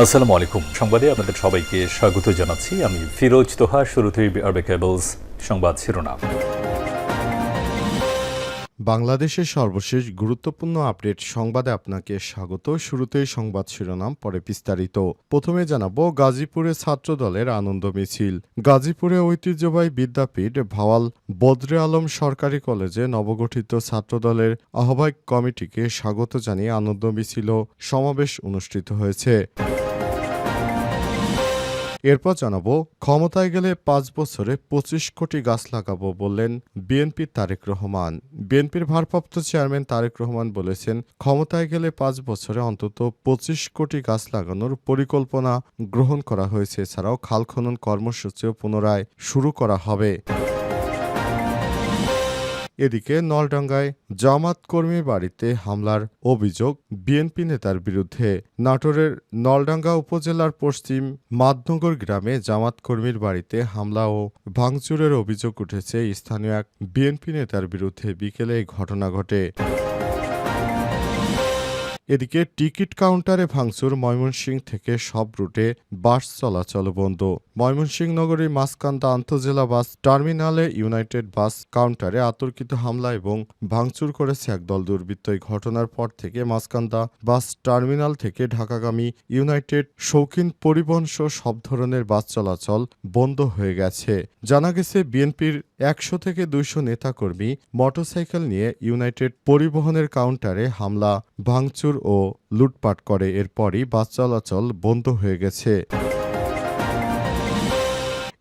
আসসালামু আলাইকুম। সংবাদে আপনাদের সবাইকে স্বাগত জানাচ্ছি। আমি ফিরোজ তোহা, শুরুতেই আরবে কেবলস সংবাদ শিরোনাম। বাংলাদেশের সর্বশেষ গুরুত্বপূর্ণ আপডেট সংবাদে আপনাকে স্বাগত। শুরুতেই সংবাদ শিরোনাম, পরে বিস্তারিত। প্রথমে জানাব, গাজীপুরে ছাত্রদলের আনন্দ মিছিল। গাজীপুরে ঐতিহ্যবাহী বিদ্যাপীঠ ভাওয়াল বদরে আলম সরকারি কলেজে নবগঠিত ছাত্রদলের আহ্বায়ক কমিটিকে স্বাগত জানিয়ে আনন্দ মিছিল সমাবেশ অনুষ্ঠিত হয়েছে। এরপর জানাব, ক্ষমতায় গেলে পাঁচ বছরে পঁচিশ কোটি গাছ লাগাবো বললেন বিএনপির তারেক রহমান। বিএনপির ভারপ্রাপ্ত চেয়ারম্যান তারেক রহমান বলেছেন, ক্ষমতায় গেলে পাঁচ বছরে অন্তত পঁচিশ কোটি গাছ লাগানোর পরিকল্পনা গ্রহণ করা হয়েছে, এছাড়াও খাল খনন কর্মসূচিও পুনরায় শুরু করা হবে। এদিকে নলডাঙ্গায় জামাত কর্মী বাড়িতে হামলার অভিযোগ বিএনপি নেতার বিরুদ্ধে। নাটোরের নলডাঙ্গা উপজেলার পশ্চিম মাধনগর গ্রামে জামাত কর্মীর বাড়িতে হামলা ও ভাঙচুরের অভিযোগ উঠেছে। স্থানীয় এক বিএনপি নেতার বিরুদ্ধে বিকেলে এই ঘটনা ঘটে। এদিকে টিকিট কাউন্টারে ভাঙচুর ময়মনসিংহ থেকে সব রুটে বাস চলাচল বন্ধ। ময়মনসিংহ নগরীর মাসকান্দা আন্তজেলা বাস টার্মিনালে ইউনাইটেড বাস কাউন্টারে আতর্কিত হামলা এবং ভাঙচুর করেছে একদল দুর্বৃত্ত। এই ঘটনার পর থেকে মাসকান্দা বাস টার্মিনাল থেকে ঢাকাগামী ইউনাইটেড শৌখিন পরিবহন সহ সব ধরনের বাস চলাচল বন্ধ হয়ে গেছে। জানা গেছে, বিএনপির একশো থেকে দুইশো নেতাকর্মী মোটরসাইকেল নিয়ে ইউনাইটেড পরিবহনের কাউন্টারে হামলা, ভাঙচুর ও লুটপাট করে। এরপরই বাস চলাচল বন্ধ হয়ে গেছে।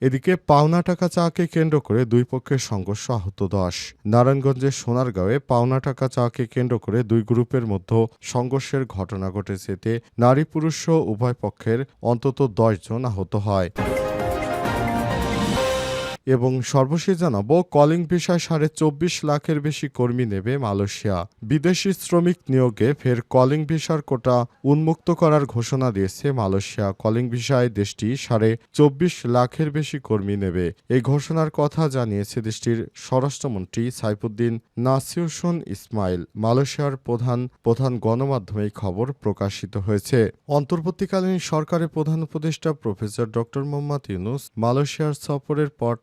এদিকে পাওনা টাকা চাকে কেন্দ্র করে দুই পক্ষের সংঘর্ষ আহত দশ। নারায়ণগঞ্জের সোনারগাঁওয়ে পাওনা টাকা চাকে কেন্দ্র করে দুই গ্রুপের মধ্যে সংঘর্ষের ঘটনা ঘটেছে। এতে নারী পুরুষ উভয় পক্ষের অন্তত দশ জন আহত হয়। এবং সর্বশেষ জানাব, কলিং ভিসায় সাড়ে চব্বিশ লাখের বেশি কর্মী নেবে মালয়েশিয়া। বিদেশি শ্রমিক নিয়োগে ফের কলিং ভিসার কোটা উন্মুক্ত করার ঘোষণা দিয়েছে মালয়েশিয়া। কলিং ভিসায় দেশটি সাড়ে চব্বিশ লাখের বেশি কর্মী নেবে। এই ঘোষণার কথা জানিয়েছে দেশটির স্বরাষ্ট্রমন্ত্রী সাইফুদ্দিন নাসিউসুন ইসমাইল। মালয়েশিয়ার প্রধান প্রধান গণমাধ্যমে খবর প্রকাশিত হয়েছে। অন্তর্বর্তীকালীন সরকারের প্রধান উপদেষ্টা প্রফেসর ডক্টর মোহাম্মদ ইউনুস মালয়েশিয়ার সফরের পর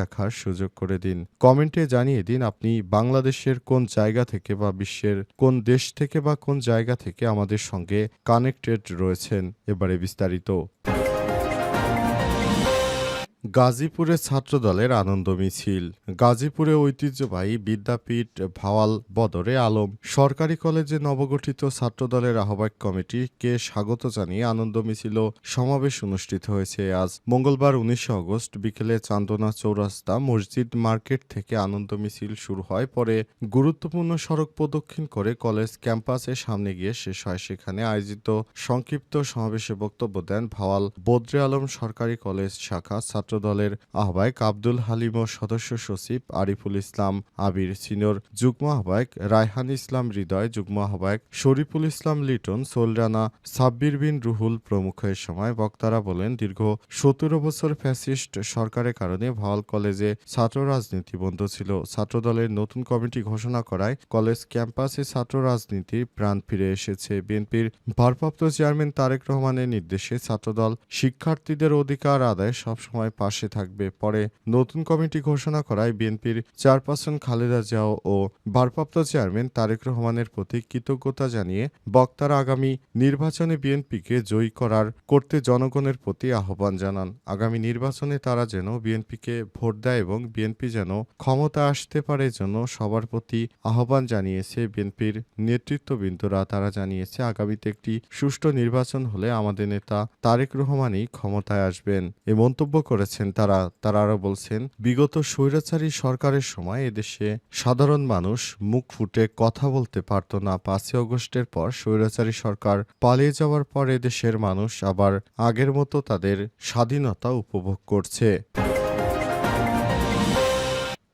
দেখার সুযোগ করে দিন। কমেন্টে জানিয়ে দিন আপনি বাংলাদেশের কোন জায়গা থেকে বা বিশ্বের কোন দেশ থেকে বা কোন জায়গা থেকে আমাদের সঙ্গে কানেক্টেড রয়েছেন। এবারে বিস্তারিত। গাজীপুরে ছাত্রদলের আনন্দ মিছিল। গাজীপুরে ঐতিহ্যবাহী বিদ্যাপীঠ ভাওয়াল বদরে আলম। সরকারি কলেজে নবগঠিত ছাত্রদলের আহ্বায়ক কমিটিকে স্বাগত জানিয়ে আনন্দ মিছিল সমাবেশ অনুষ্ঠিত হয়েছে। আজ মঙ্গলবার উনিশে আগস্ট বিকেলে চান্দনা চৌরাস্তা মসজিদ মার্কেট থেকে আনন্দ মিছিল শুরু হয়। পরে গুরুত্বপূর্ণ সড়ক প্রদক্ষিণ করে কলেজ ক্যাম্পাসের সামনে গিয়ে শেষ হয়। সেখানে আয়োজিত সংক্ষিপ্ত সমাবেশে বক্তব্য দেন ভাওয়াল বদ্রে আলম সরকারি কলেজ শাখা ছাত্রদলের আহ্বায়ক আব্দুল হালিম ও সদস্য সচিব আরিফুল ইসলাম আবির সিনিয়র যুগ্ম আহ্বায়ক রায়হান ইসলাম হৃদয়, যুগ্ম আহ্বায়ক শরীফুল ইসলাম লিটন, সোলরানা সাব্বির বিন রুহুল প্রমুখ এ সময় বক্তারা বলেন, দীর্ঘ সতেরো বছর ফ্যাসিস্ট সরকারের কারণে ভাওয়াল কলেজে ছাত্র রাজনীতি বন্ধ ছিল। ছাত্রদলের নতুন কমিটি ঘোষণা করায় কলেজ ক্যাম্পাসে ছাত্র রাজনীতি প্রাণ ফিরে এসেছে। বিএনপির ভারপ্রাপ্ত চেয়ারম্যান তারেক রহমানের নির্দেশে ছাত্রদল শিক্ষার্থীদের অধিকার আদায় সবসময় পাশে থাকবে। পরে নতুন কমিটি ঘোষণা করায় বিএনপির চেয়ারপারসন খালেদা জিয়াও ও ভারপ্রাপ্ত চেয়ারম্যান তারেক রহমানের প্রতি কৃতজ্ঞতা জানিয়ে বক্তারা আগামী নির্বাচনে বিএনপিকে জয়ী করার করতে জনগণের প্রতি আহ্বান জানান। আগামী নির্বাচনে তারা যেন বিএনপিকে ভোট দেয় এবং বিএনপি যেন ক্ষমতা আসতে পারে জন্য সবার প্রতি আহ্বান জানিয়েছে বিএনপির নেতৃত্ববৃন্দরা। তারা জানিয়েছে, আগামীতে একটি সুষ্ঠু নির্বাচন হলে আমাদের নেতা তারেক রহমানই ক্ষমতায় আসবেন। এ মন্তব্য করেছেন করেছেন তারা তারা আরও বলছেন, বিগত স্বৈরাচারী সরকারের সময় এদেশে সাধারণ মানুষ মুখ ফুটে কথা বলতে পারত না। পাঁচই অগস্টের পর স্বৈরাচারী সরকার পালিয়ে যাওয়ার পর এদেশের মানুষ আবার আগের মতো তাদের স্বাধীনতা উপভোগ করছে।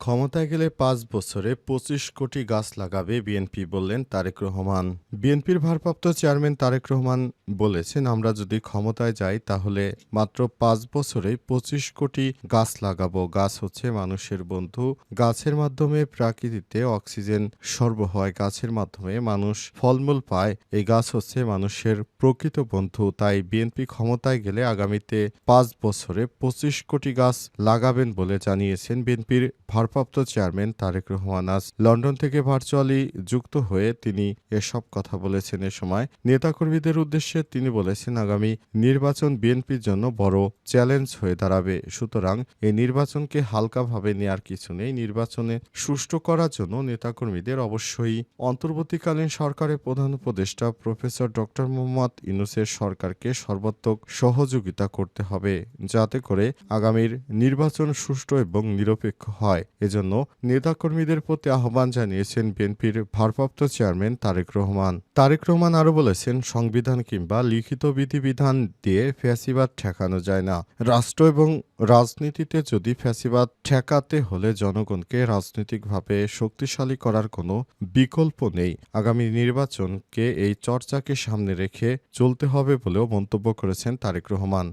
ক্ষমতায় গেলে পাঁচ বছরে পঁচিশ কোটি গাছ লাগাবে বিএনপি বললেন তারেক রহমান। বিএনপির ভারপ্রাপ্ত চেয়ারম্যান তারেক রহমান বলেছেন, আমরা যদি ক্ষমতায় যাই, তাহলে মাত্র পাঁচ বছরেই পঁচিশ কোটি গাছ লাগাবো। গাছ হচ্ছে মানুষের বন্ধু। গাছের মাধ্যমে প্রাকৃতিতে অক্সিজেন সর্ব হয়। গাছের মাধ্যমে মানুষ ফলমূল পায়। এই গাছ হচ্ছে মানুষের প্রকৃত বন্ধু। তাই বিএনপি ক্ষমতায় গেলে আগামীতে পাঁচ বছরে পঁচিশ কোটি গাছ লাগাবেন বলে জানিয়েছেন বিএনপির ভারপ্রাপ্ত চেয়ারম্যান তারেক রহমান আজ লন্ডন থেকে ভার্চুয়ালি যুক্ত হয়ে তিনি এসব কথা বলেছেন এ সময়। নেতাকর্মীদের উদ্দেশ্যে তিনি বলেছেন, আগামী নির্বাচন বিএনপির জন্য বড় চ্যালেঞ্জ হয়ে দাঁড়াবে। সুতরাং এই নির্বাচনকে হালকাভাবে নেয়ার কিছু নেই। নির্বাচনে সুষ্ঠু করার জন্য নেতাকর্মীদের অবশ্যই অন্তর্বর্তীকালীন সরকারের প্রধান উপদেষ্টা প্রফেসর ডক্টর মোহাম্মদ ইউনুসের সরকারকে সর্বাত্মক সহযোগিতা করতে হবে, যাতে করে আগামীর নির্বাচন সুষ্ঠু এবং নিরপেক্ষ হয়। এজন্য নেতাকর্মীদের প্রতি আহ্বান জানিয়েছেন বিএনপির ভারপ্রাপ্ত চেয়ারম্যান তারেক রহমান। তারেক রহমান আরও বলেছেন, সংবিধান কিংবা লিখিত বিধিবিধান দিয়ে ফ্যাসিবাদ ঠেকানো যায় না। রাষ্ট্র এবং রাজনীতিতে যদি ফ্যাসিবাদ ঠেকাতে হলে জনগণকে রাজনৈতিকভাবে শক্তিশালী করার কোনো বিকল্প নেই। আগামী নির্বাচনকে এই চর্চাকে সামনে রেখে চলতে হবে বলেও মন্তব্য করেছেন তারেক রহমান।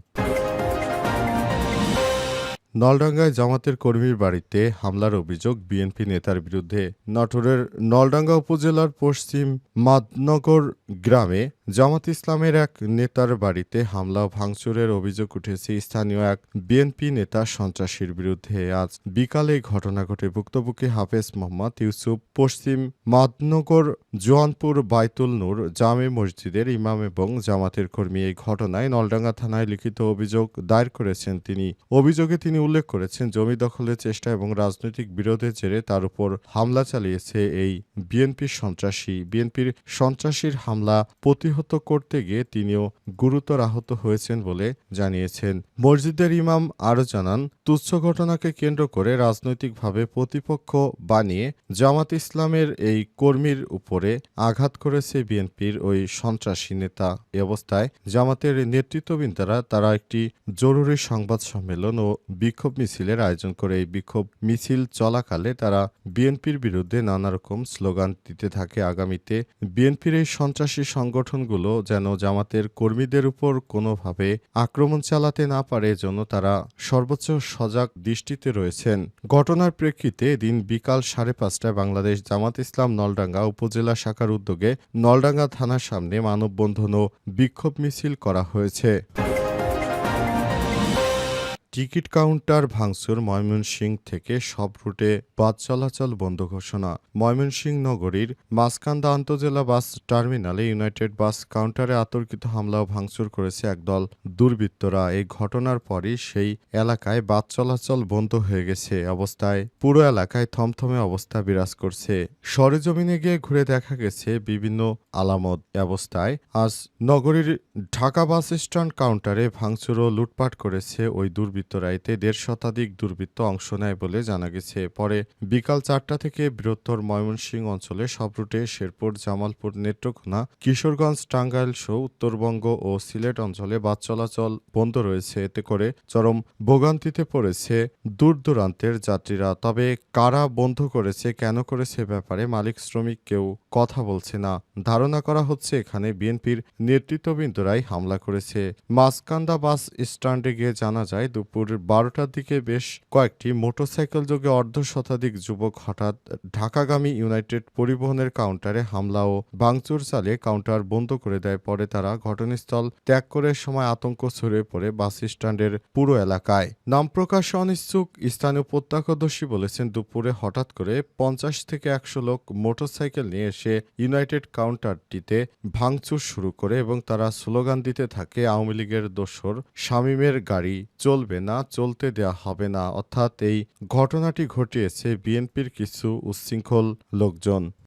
নলডাঙ্গায় জামাতের কর্মীর বাড়িতে হামলার অভিযোগ বিএনপি নেতার বিরুদ্ধে নাটোরের নলডাঙ্গা উপজেলার পশ্চিম মাদনগর গ্রামে জামাত ইসলামের এক নেতার বাড়িতে হামলা ভাঙচুরের অভিযোগ উঠেছে স্থানীয় এক বিএনপি নেতা সন্ত্রাসীর বিরুদ্ধে। আজ বিকালে ঘটনা ঘটে। ভুক্তভোগী হাফেজ মোহাম্মদ ইউসুফ পশ্চিম মাদনগর জোয়ানপুর বাইতুল নূর জামে মসজিদের ইমাম এবং জামাতের কর্মী এই ঘটনায় নলডাঙ্গা থানায় লিখিত অভিযোগ দায়ের করেছেন তিনি। অভিযোগে তিনি উল্লেখ করেছেন, জমি দখলের চেষ্টা এবং রাজনৈতিক বিরোধের জেরে তার উপর হামলা চালিয়েছে এই বিএনপির সন্ত্রাসী। বিএনপির সন্ত্রাসীর হামলা প্রতিহত করতে গিয়ে তিনিও গুরুতর আহত হয়েছেন বলে জানিয়েছেন। মসজিদের ইমাম আরও জানান, তুচ্ছ ঘটনাকে কেন্দ্র করে রাজনৈতিকভাবে প্রতিপক্ষ বানিয়ে জামাত ইসলামের এই কর্মীর উপরে আঘাত করেছে বিএনপির ওই সন্ত্রাসী নেতা। এ অবস্থায় জামাতের নেতৃত্ববৃন্দরা তারা একটি জরুরি সংবাদ সম্মেলন ও বিক্ষোভ মিছিলের আয়োজন করে এই বিক্ষোভ মিছিল চলাকালে তারা বিএনপির বিরুদ্ধে নানা রকম স্লোগান দিতে থাকে আগামীতে। বিএনপির এই সন্ত্রাসী সংগঠনগুলো যেন জামাতের কর্মীদের উপর কোনোভাবে আক্রমণ চালাতে না পারে জন্য তারা সর্বোচ্চ সজাগ দৃষ্টিতে রয়েছেন। ঘটনার প্রেক্ষিতে দিন বিকাল সাড়ে পাঁচটায় বাংলাদেশ জামাত ইসলাম নলডাঙ্গা উপজেলা শাখার উদ্যোগে নলডাঙ্গা থানার সামনে মানববন্ধন ও বিক্ষোভ মিছিল করা হয়েছে। টিকিট কাউন্টার ভাঙচুর ময়মনসিংহ থেকে সব রুটে বাস চলাচল বন্ধ ঘোষণা। ময়মনসিংহ নগরীর মাসকান্দা আন্তজেলা বাস টার্মিনালে ইউনাইটেড বাস কাউন্টারে আতর্কিত হামলা ও ভাঙচুর করেছে একদল দুর্বৃত্তরা। এই ঘটনার পরই সেই এলাকায় বাস চলাচল বন্ধ হয়ে গেছে। অবস্থায় পুরো এলাকায় থমথমে অবস্থা বিরাজ করছে। সরেজমিনে গিয়ে ঘুরে দেখা গেছে বিভিন্ন আলামত অবস্থায় আজ নগরীর ঢাকা বাস স্ট্যান্ড কাউন্টারে ভাঙচুর ও লুটপাট করেছে ওই দুর্বৃত্তরা। এতে দেড় শতাধিক দুর্বৃত্ত অংশ নেয় বলে জানা গেছে। পরে বিকাল চারটা থেকে বৃহত্তর ময়মনসিংহ অঞ্চলে সব রুটে শেরপুর, জামালপুর, নেত্রকোনা, কিশোরগঞ্জ, টাঙ্গাইল সহ উত্তরবঙ্গ ও সিলেট অঞ্চলে বাস চলাচল বন্ধ রয়েছে। এতে করে চরম ভোগান্তিতে পড়েছে দূর দূরান্তের যাত্রীরা। তবে কারা বন্ধ করেছে, কেন করেছে ব্যাপারে মালিক শ্রমিক কেউ কথা বলছে না। ধারণা করা হচ্ছে এখানে বিএনপির নেতৃত্ববৃন্দরাই হামলা করেছে। মাসকান্দা বাস স্ট্যান্ডে গিয়ে জানা যায়, দুপুর বারোটার দিকে বেশ কয়েকটি মোটরসাইকেল যোগে অর্ধ শতাধিক যুবক হঠাৎ ঢাকাগামী ইউনাইটেড পরিবহনের কাউন্টারে হামলা ও ভাঙচুর চালিয়ে কাউন্টার বন্ধ করে দেয়। পরে তারা ঘটনাস্থল ত্যাগ করে সময় আতঙ্ক ছড়িয়ে পড়ে বাস স্ট্যান্ডের পুরো এলাকায়। নাম প্রকাশে অনিচ্ছুক স্থানীয় প্রত্যক্ষদর্শী বলেছেন, দুপুরে হঠাৎ করে পঞ্চাশ থেকে একশো লোক মোটরসাইকেল নিয়ে এসে ইউনাইটেড কাউন্টারটিতে ভাঙচুর শুরু করে এবং তারা স্লোগান দিতে থাকে, আওয়ামী লীগের দোসর শামীমের গাড়ি চলবে না, চলতে দেয়া হবে না। অর্থাৎ এই ঘটনাটি ঘটিয়েছে বিএনপির কিছু উচ্ছৃঙ্খল লোকজন।